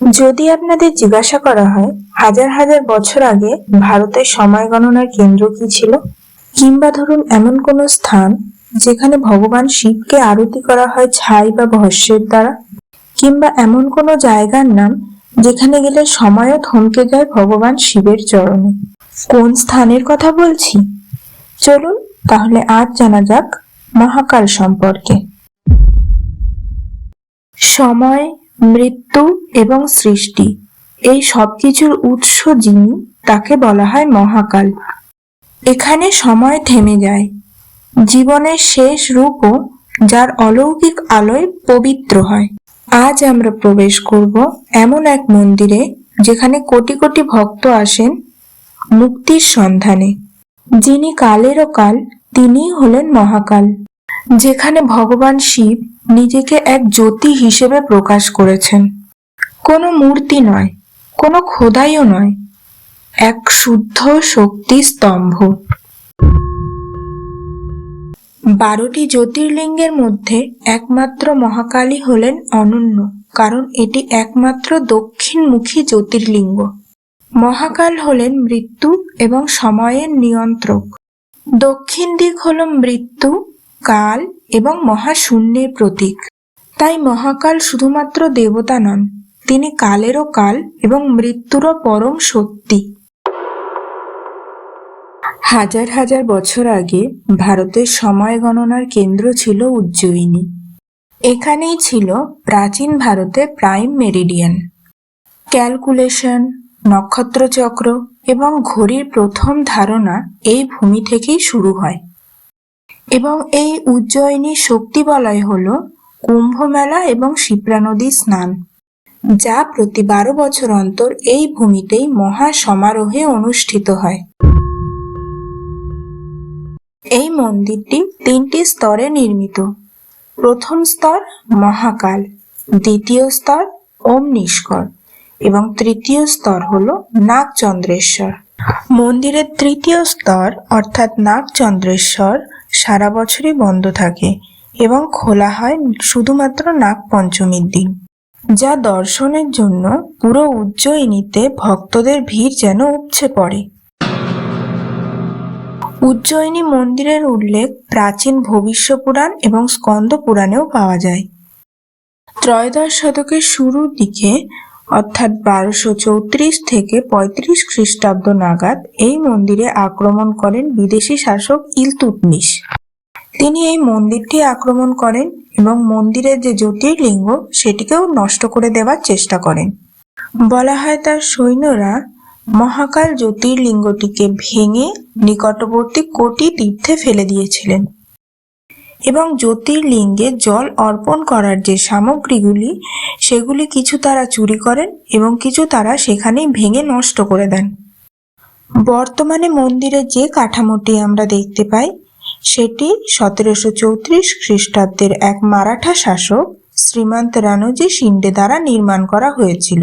যদি আপনাদের জিজ্ঞাসা করা হয়, হাজার হাজার বছর আগে ভারতের সময় গণনার কেন্দ্র কি ছিল? কিংবা ধরুন এমন কোনো স্থান যেখানে ভগবান শিবকে আরতি করা হয় ছাই বা ভস্যের দ্বারা? কিংবা এমন কোনো জায়গার নাম যেখানে গেলে সময়ও থমকে যায় ভগবান শিবের চরণে? কোন স্থানের কথা বলছি? চলুন তাহলে আজ জানা যাক মহাকাল সম্পর্কে। সময় মৃত্যু এবং সৃষ্টি। এই সবকিছুর উৎস যিনি, তাকে বলা হয় মহাকাল। এখানে সময় থেমে যায়। জীবনের শেষ রূপও যার অলৌকিক আলোয় পবিত্র হয়। আজ আমরা প্রবেশ করব এমন এক মন্দিরে, যেখানে কোটি কোটি ভক্ত আসেন মুক্তির সন্ধানে। যিনি কালেরও কাল, তিনিই হলেন মহাকাল। যেখানে ভগবান শিব নিজেকে এক জ্যোতি হিসেবে প্রকাশ করেছেন। কোনো মূর্তি নয়, কোনো খোদাইও নয়, এক শুদ্ধ শক্তি স্তম্ভ। বারোটি জ্যোতির্লিঙ্গের মধ্যে একমাত্র মহাকালী হলেন অনন্য, কারণ এটি একমাত্র দক্ষিণমুখী জ্যোতির্লিঙ্গ। মহাকাল হলেন মৃত্যু এবং সময়ের নিয়ন্ত্রক। দক্ষিণ দিক হল মৃত্যু কাল এবং মহাশূন্যের প্রতীক। তাই মহাকাল শুধুমাত্র দেবতা নন, তিনি কালেরও কাল এবং মৃত্যুরও পরম সত্যি হাজার হাজার বছর আগে ভারতের সময় গণনার কেন্দ্র ছিল উজ্জয়িনী। এখানেই ছিল প্রাচীন ভারতে প্রাইম মেরিডিয়ান। ক্যালকুলেশন, নক্ষত্রচক্র এবং ঘড়ির প্রথম ধারণা এই ভূমি থেকেই শুরু হয়। এবং এই উজ্জয়িনী শক্তি বলয় হল কুম্ভ মেলা এবং শিপ্রা নদী স্নান, যা প্রতি বারো বছর অন্তর এই ভূমিতেই মহা সমারোহে অনুষ্ঠিত হয়। এই মন্দিরটি তিনটি স্তরে নির্মিত। প্রথম স্তর মহাকাল, দ্বিতীয় স্তর ওম নিষ্কর এবং তৃতীয় স্তর হল নাগচন্দ্রেশ্বর। মন্দিরের তৃতীয় স্তর অর্থাৎ নাগচন্দ্রেশ্বর সারা বছরই বন্ধ থাকে এবং খোলা হয় শুধুমাত্র নাগ পঞ্চমীর দিন। যা দর্শনের জন্য পুরো উজ্জয়িনীতে ভক্তদের ভিড় যেন উপচে পড়ে। উজ্জয়িনী মন্দিরের উল্লেখ প্রাচীন ভবিষ্য পুরাণ এবং স্কন্দ পুরাণেও পাওয়া যায়। ত্রয়োদশ শতকের শুরুর দিকে অর্থাৎ বারোশো চৌত্রিশ থেকে পঁয়ত্রিশ খ্রিস্টাব্দ নাগাদ এই মন্দিরে আক্রমণ করেন বিদেশি শাসক ইলতুৎমিশ। তিনি এই মন্দিরটি আক্রমণ করেন এবং মন্দিরের যে জ্যোতির্লিঙ্গ, সেটিকেও নষ্ট করে দেওয়ার চেষ্টা করেন। বলা হয় তার সৈন্যরা মহাকাল জ্যোতির্লিঙ্গটিকে ভেঙে নিকটবর্তী কোটি তীর্থে ফেলে দিয়েছিলেন। এবং জ্যোতির্লিঙ্গে জল অর্পণ করার যে সামগ্রীগুলি, সেগুলি কিছু তারা চুরি করেন এবং কিছু তারা সেখানেই ভেঙে নষ্ট করে দেন। বর্তমানে মন্দিরে যে কাঠামোটি আমরা দেখতে পাই, সেটি সতেরোশো চৌত্রিশ খ্রিস্টাব্দের এক মারাঠা শাসক শ্রীমন্ত রানোজি শিন্ডে দ্বারা নির্মাণ করা হয়েছিল।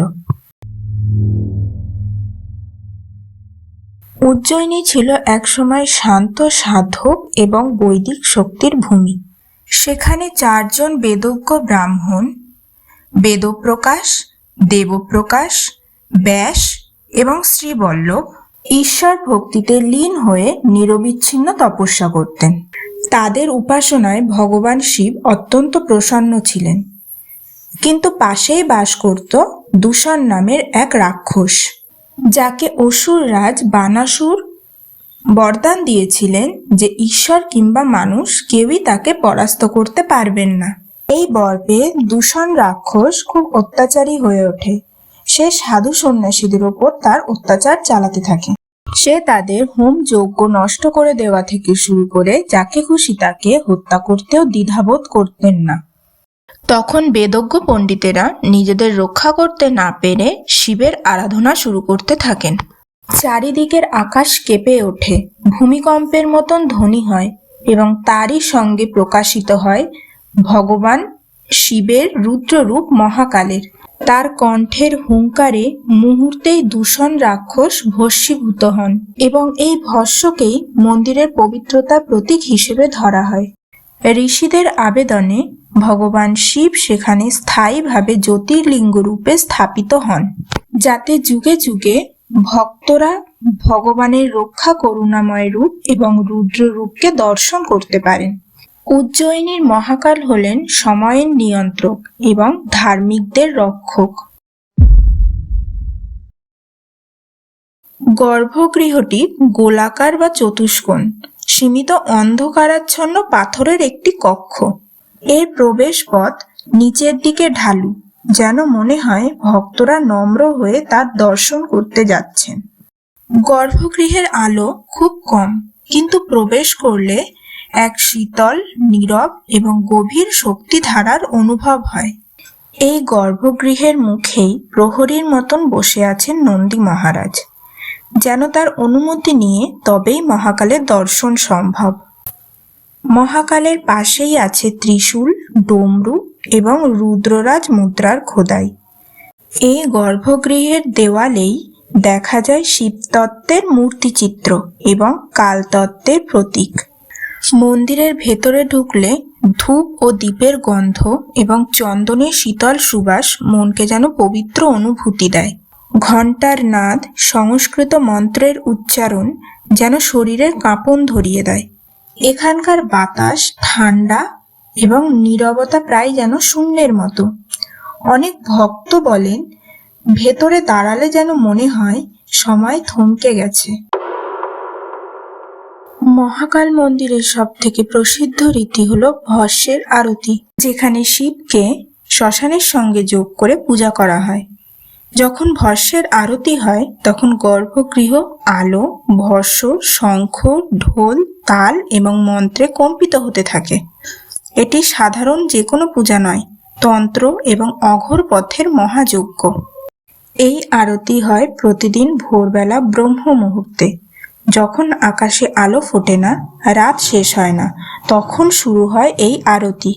উজ্জয়িনী ছিল একসময় শান্ত সাধক এবং বৈদিক শক্তির ভূমি। সেখানে চারজন বেদজ্ঞ ব্রাহ্মণ, বেদপ্রকাশ, দেবপ্রকাশ, ব্যাস এবং শ্রীবল্লভ ঈশ্বর ভক্তিতে লীন হয়ে নিরবিচ্ছিন্ন তপস্যা করতেন। তাদের উপাসনায় ভগবান শিব অত্যন্ত প্রসন্ন ছিলেন। কিন্তু পাশেই বাস করত দূষণ নামের এক রাক্ষস। যাকে অসুর রাজ বানাসুর বরদান দিয়েছিলেন যে ঈশ্বর কিংবা মানুষ কেউই তাকে পরাস্ত করতে পারবেন না। এই বর পেয়ে দূষণ রাক্ষস খুব অত্যাচারী হয়ে ওঠে। সে সাধু সন্ন্যাসীদের ওপর তার অত্যাচার চালাতে থাকে। সে তাদের হোম যজ্ঞ নষ্ট করে দেওয়া থেকে শুরু করে যাকে খুশি তাকে হত্যা করতেও দ্বিধাবোধ করতেন না। তখন বেদজ্ঞ পণ্ডিতেরা নিজেদের রক্ষা করতে না পেরে শিবের আরাধনা শুরু করতে থাকেন। চারিদিকের আকাশ কেঁপে ওঠে, ভূমিকম্পের মতন ধ্বনি হয় এবং তারই সঙ্গে প্রকাশিত হয় ভগবান শিবের রুদ্ররূপ মহাকালের। তার কণ্ঠের হুঙ্কারে মুহূর্তেই দূষণ রাক্ষস ভস্মীভূত হন এবং এই ভস্যকেই মন্দিরের পবিত্রতা প্রতীক হিসেবে ধরা হয়। ঋষিদের আবেদনে ভগবান শিব সেখানে স্থায়ীভাবে জ্যোতির্লিঙ্গ রূপে স্থাপিত হন, যাতে যুগে যুগে ভক্তরা ভগবানের রক্ষা করুণাময় রূপ এবং রুদ্র রূপকে দর্শন করতে পারেন। উজ্জয়িনীর মহাকাল হলেন সময়ের নিয়ন্ত্রক এবং ধার্মিকদের রক্ষক। গর্ভগৃহটি গোলাকার বা চতুষ্কোণ, সীমিত অন্ধকারাচ্ছন্ন পাথরের একটি কক্ষ। এর প্রবেশ পথ নিচের দিকে ঢালু, যেন মনে হয় ভক্তরা নম্র হয়ে তার দর্শন করতে যাচ্ছেন। গর্ভগৃহের আলো খুব কম, কিন্তু প্রবেশ করলে এক শীতল, নীরব এবং গভীর শক্তিধারার অনুভব হয়। এই গর্ভগৃহের মুখেই প্রহরীর মতন বসে আছেন নন্দী মহারাজ। যেন তার অনুমতি নিয়ে তবেই মহাকালের দর্শন সম্ভব। মহাকালের পাশেই আছে ত্রিশূল, ডমরু এবং রুদ্ররাজ মুদ্রার খোদাই। এই গর্ভগৃহের দেওয়ালেই দেখা যায় শিবতত্ত্বের মূর্তিচিত্র এবং কালতত্ত্বের প্রতীক। মন্দিরের ভেতরে ঢুকলে ধূপ ও দ্বীপের গন্ধ এবং চন্দনের শীতল সুবাস মনকে যেন পবিত্র অনুভূতি দেয়। ঘণ্টার নাদ সংস্কৃত মন্ত্রের উচ্চারণ যেন শরীরের কাঁপন ধরিয়ে দেয়। এখানকার বাতাস ঠান্ডা এবং নীরবতা প্রায় যেন শূন্যের মতো। অনেক ভক্ত বলেন, ভেতরে দাঁড়ালে যেন মনে হয় সময় থমকে গেছে। মহাকাল মন্দিরের সব থেকে প্রসিদ্ধ রীতি হলো ভস্যের আরতি, যেখানে শিবকে শ্মশানের সঙ্গে যোগ করে পূজা করা হয়। যখন ভস্যের আরতি হয়, তখন গর্ভগৃহ, আলো, ভস্য, শঙ্খ, ঢোল, তাল এবং মন্ত্রে কম্পিত হতে থাকে। এটি সাধারণ যে কোনো পূজা নয়, তন্ত্র এবং অঘোর পথের মহাযজ্ঞ। এই আরতি হয় প্রতিদিন ভোরবেলা ব্রহ্ম মুহূর্তে। যখন আকাশে আলো ফোটে না, রাত শেষ হয় না, তখন শুরু হয় এই আরতি।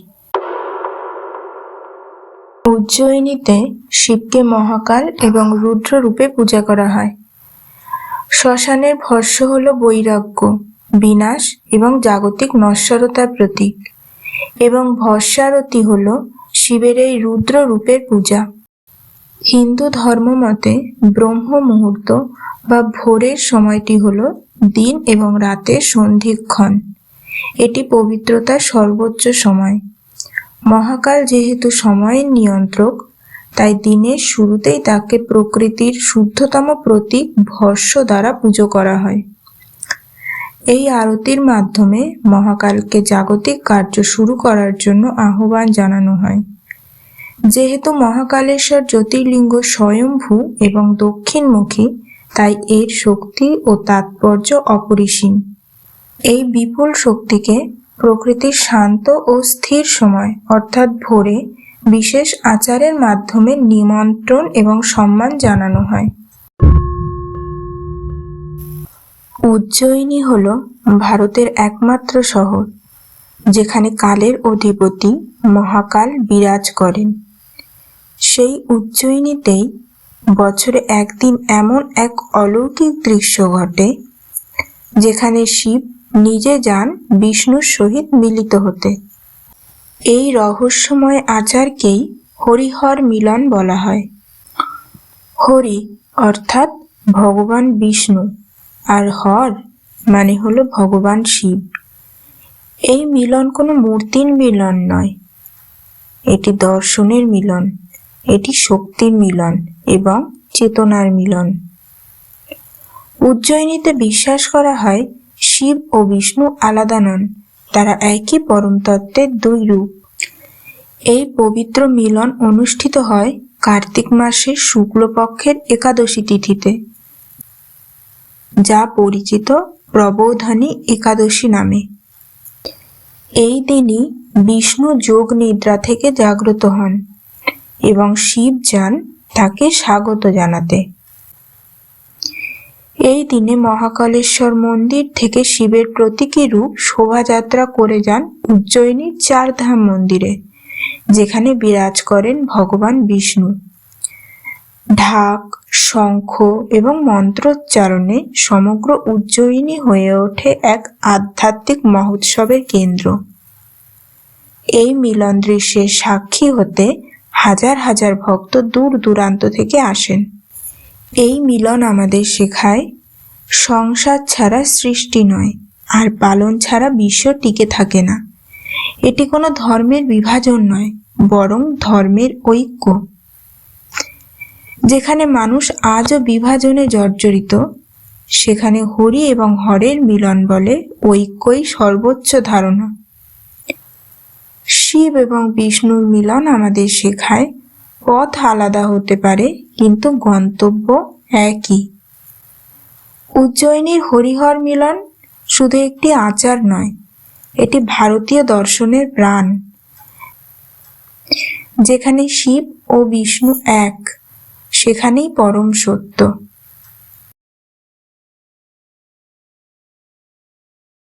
উজ্জয়িনীতে শিবকে মহাকাল এবং রুদ্র রূপে পূজা করা হয়। শ্মশানের ভস্য হল বৈরাগ্য, বিনাশ এবং জাগতিক নশ্বরতার প্রতীক। এবং ভস্যারতি হল শিবের এই রুদ্র রূপের পূজা। হিন্দু ধর্ম মতে ব্রহ্ম মুহূর্ত বা ভোরের সময়টি হল দিন এবং রাতের সন্ধিক্ষণ। এটি পবিত্রতার সর্বোচ্চ সময়। মহাকাল যেহেতু সময়ের নিয়ন্ত্রক তাই দিনের শুরুতেই তাকে প্রকৃতির শুদ্ধতম প্রতীক ভস্য দ্বারা পুজো করা হয়। এই আরতির মাধ্যমে মহাকালকে জাগতিক কার্য শুরু করার জন্য আহ্বান জানানো হয়। যেহেতু মহাকালেশ্বর জ্যোতির্লিঙ্গ স্বয়ংভূ এবং দক্ষিণমুখী, তাই এর শক্তি ও তাৎপর্য অপরিসীম। এই বিপুল শক্তিকে প্রকৃতির শান্ত ও স্থির সময়, অর্থাৎ ভোরে বিশেষ আচারের মাধ্যমে নিমন্ত্রণ এবং সম্মান জানানো হয়। উজ্জয়িনী হল ভারতের একমাত্র শহর, যেখানে কালের অধিপতি মহাকাল বিরাজ করেন। সেই উজ্জয়িনীতেই বছরে একদিন এমন এক অলৌকিক দৃশ্য ঘটে, যেখানে শিব নিজে যান বিষ্ণুর সহিত মিলিত হতে। এই রহস্যময় আচারকেই হরিহর মিলন বলা হয়। হরি অর্থাৎ ভগবান বিষ্ণু, আর হর মানে হলো ভগবান শিব। এই মিলন কোনো মূর্তির মিলন নয়। এটি দর্শনের মিলন, এটি শক্তির মিলন এবং চেতনার মিলন। উজ্জয়িনীতে বিশ্বাস করা হয় শিব ও বিষ্ণু আলাদা নন তারা একই পরম তত্ত্বের দুই রূপ এই পবিত্র মিলন অনুষ্ঠিত হয় কার্তিক মাসের শুক্লপক্ষের একাদশী তিথিতে, যা পরিচিত প্রবোধনী একাদশী নামে। এই দিনই বিষ্ণু যোগ নিদ্রা থেকে জাগ্রত হন এবং শিব যান তাকে স্বাগত জানাতে। এই দিনে মহাকালেশ্বর মন্দির থেকে শিবের প্রতীকী রূপ শোভাযাত্রা করে যান উজ্জয়িনীর চারধাম মন্দিরে, যেখানে বিরাজ করেন ভগবান বিষ্ণু। ঢাক, শঙ্খ এবং মন্ত্রোচ্চারণে সমগ্র উজ্জয়িনী হয়ে ওঠে এক আধ্যাত্মিক মহোৎসবের কেন্দ্র। এই মিলন দৃশ্যের সাক্ষী হতে হাজার হাজার ভক্ত দূর দূরান্ত থেকে আসেন। এই মিলন আমাদের শেখায়, সংসার ছাড়া সৃষ্টি নয়, আর পালন ছাড়া বিশ্ব টিকে থাকে না। এটি কোনো ধর্মের বিভাজন নয়, বরং ধর্মের ঐক্য। যেখানে মানুষ আজও বিভাজনে জর্জরিত, সেখানে হরি এবং হরের মিলন বলে ঐক্যই সর্বোচ্চ ধারণা। শিব এবং বিষ্ণুর মিলন আমাদের শেখায় পথ আলাদা হতে পারে, কিন্তু গন্তব্য একই। উজ্জয়িনীর হরিহর মিলন শুধু একটি আচার নয়, এটি ভারতীয় দর্শনের প্রাণ। যেখানে শিব ও বিষ্ণু এক, সেখানেই পরম সত্য।